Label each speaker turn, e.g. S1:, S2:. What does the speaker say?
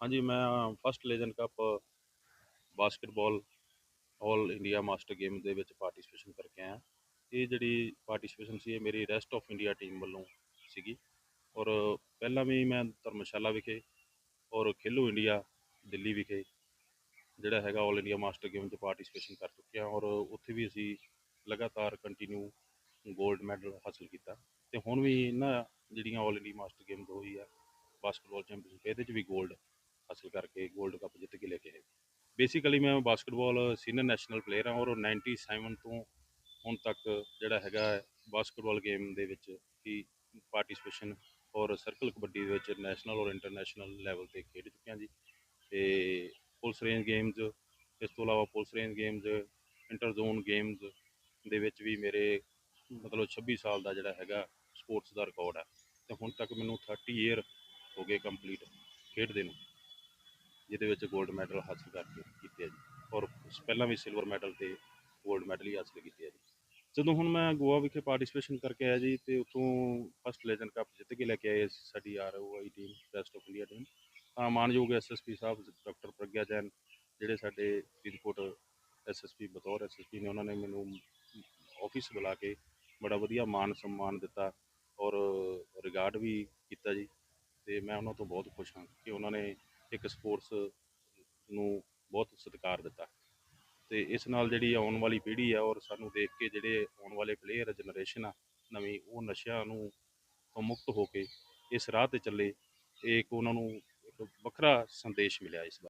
S1: ਹਾਂਜੀ, ਮੈਂ first legion cup basketball all India master game ਦੇ ਵਿੱਚ ਪਾਰਟਿਸਿਪੇਸ਼ਨ ਕਰਕੇ ਆਇਆ। ਇਹ ਜਿਹੜੀ ਪਾਰਟਿਸਿਪੇਸ਼ਨ ਸੀ, ਇਹ ਮੇਰੀ ਰੈਸਟ ਆਫ ਇੰਡੀਆ ਟੀਮ ਵੱਲੋਂ ਸੀਗੀ। ਔਰ ਪਹਿਲਾਂ ਵੀ ਮੈਂ ਧਰਮਸ਼ਾਲਾ ਵਿਖੇ ਔਰ ਖੇਲੋ ਇੰਡੀਆ ਦਿੱਲੀ ਵਿਖੇ ਜਿਹੜਾ ਹੈਗਾ ਆਲ ਇੰਡੀਆ ਮਾਸਟਰ ਗੇਮ 'ਚ ਪਾਰਟਿਸਿਪੇਸ਼ਨ ਕਰ ਚੁੱਕਿਆ ਔਰ ਉੱਥੇ ਵੀ ਅਸੀਂ ਲਗਾਤਾਰ ਕੰਟੀਨਿਊ 골ਡ ਮੈਡਲ ਹਾਸਲ ਕੀਤਾ। ਤੇ ਹੁਣ ਵੀ ਇਹਨਾਂ ਜਿਹੜੀਆਂ ਆਲ ਇੰਡੀਆ ਮਾਸਟਰ ਗੇਮ ਹੋਈ ਆ ਬਾਸਕਟਬਾਲ ਚੈਂਪੀਅਨਸ਼ਿਪ ਇਹਦੇ 'ਚ ਵੀ 골ਡ ਹਾਸਲ ਕਰਕੇ 골ਡ ਕੱਪ ਜਿੱਤ ਕੇ ਲੈ ਕੇ ਆਏ। ਬੇਸਿਕਲੀ ਮੈਂ ਬਾਸਕਟਬਾਲ ਸੀਨੀਅਰ ਨੈਸ਼ਨਲ ਪਲੇਅਰ ਹਾਂ ਔਰ 97 ਤੋਂ ਹੁਣ ਤੱਕ ਜਿਹੜਾ ਹੈਗਾ ਬਾਸਕਟਬਾਲ ਗੇਮ ਦੇ ਵਿੱਚ ਹੀ ਪਾਰਟਿਸਿਪੇਸ਼ਨ ਔਰ ਸਰਕਲ ਕਬੱਡੀ ਦੇ ਵਿੱਚ ਨੈਸ਼ਨਲ ਔਰ ਇੰਟਰਨੈਸ਼ਨਲ ਲੈਵਲ ਤੇ ਖੇਡ ਚੁੱਕਿਆ ਜੀ। ਤੇ ਪੁਲਿਸ ਰੇਂਜ ਗੇਮਜ਼ ਇਸ ਤੋਂ ਇਲਾਵਾ police range games inter zone games ਦੇ ਵਿੱਚ ਵੀ ਮੇਰੇ ਮਤਲਬ 26 ਸਾਲ ਦਾ ਜਿਹੜਾ ਹੈਗਾ ਸਪੋਰਟਸ ਦਾ ਰਿਕਾਰਡ ਹੈ ਤੇ ਹੁਣ ਤੱਕ ਮੈਨੂੰ 30 ਈਅਰ ਹੋ ਗਏ ਕੰਪਲੀਟ ਖੇਡਦੇ ਨੂੰ। ਜਿਹਦੇ ਵਿੱਚ 골ਡ ਮੈਡਲ ਹਾਸਲ ਕਰਕੇ ਕੀਤੇ ਜੀ। ਔਰ ਪਹਿਲਾਂ ਵੀ ਸਿਲਵਰ ਮੈਡਲ ਤੇ 골ਡ ਮੈਡਲ ਹੀ ਹਾਸਲ ਕੀਤੇ ਆ ਜੀ। ਜਦੋਂ ਹੁਣ ਮੈਂ ਗੋਆ ਵਿਖੇ ਪਾਰਟਿਸਿਪੇਸ਼ਨ ਕਰਕੇ ਆਇਆ ਜੀ, ਤੇ ਉੱਥੋਂ ਫਸਟ ਲੈਜੈਂਡ ਕੱਪ ਜਿੱਤ ਕੇ ਲੈ ਕੇ ਆਏ ਸਾਡੀ R O I team best of India team ਤਾਂ ਮਾਨਯੋਗ ਐਸਐਸਪੀ ਸਾਹਿਬ ਡਾਕਟਰ ਪ੍ਰਗਿਆ ਜੈਨ, ਜਿਹੜੇ ਸਾਡੇ ਫਰੀਦਕੋਟ ਐਸਐਸਪੀ ਬਤੌਰ ਐਸਐਸਪੀ ਨੇ, ਉਹਨਾਂ ਨੇ ਮੈਨੂੰ ਆਫਿਸ ਬੁਲਾ ਕੇ ਬੜਾ ਵਧੀਆ ਮਾਨ ਸਨਮਾਨ ਦਿੱਤਾ ਔਰ ਰਿਗਾਰਡ ਵੀ ਕੀਤਾ ਜੀ। ਤੇ ਮੈਂ ਉਹਨਾਂ ਤੋਂ ਬਹੁਤ ਖੁਸ਼ ਹਾਂ ਕਿ ਉਹਨਾਂ ਨੇ ਇੱਕ ਸਪੋਰਟਸ ਨੂੰ ਬਹੁਤ ਸਤਿਕਾਰ ਦਿੱਤਾ। ਤੇ ਇਸ ਨਾਲ ਜਿਹੜੀ ਆਉਣ ਵਾਲੀ ਪੀੜ੍ਹੀ ਆ ਔਰ ਸਾਨੂੰ ਦੇਖ ਕੇ ਜਿਹੜੇ ਆਉਣ ਵਾਲੇ ਪਲੇਅਰ ਜਨਰੇਸ਼ਨ ਆ, ਨਵੀਂ, ਉਹ ਨਸ਼ਿਆਂ ਨੂੰ ਤੋਂ ਮੁਕਤ ਹੋ ਕੇ ਇਸ ਰਾਹ ਤੇ ਚੱਲੇ, ਇਹ ਇੱਕ ਉਹਨਾਂ ਨੂੰ ਵੱਖਰਾ ਸੰਦੇਸ਼ ਮਿਲਿਆ ਇਸ ਵਾਰ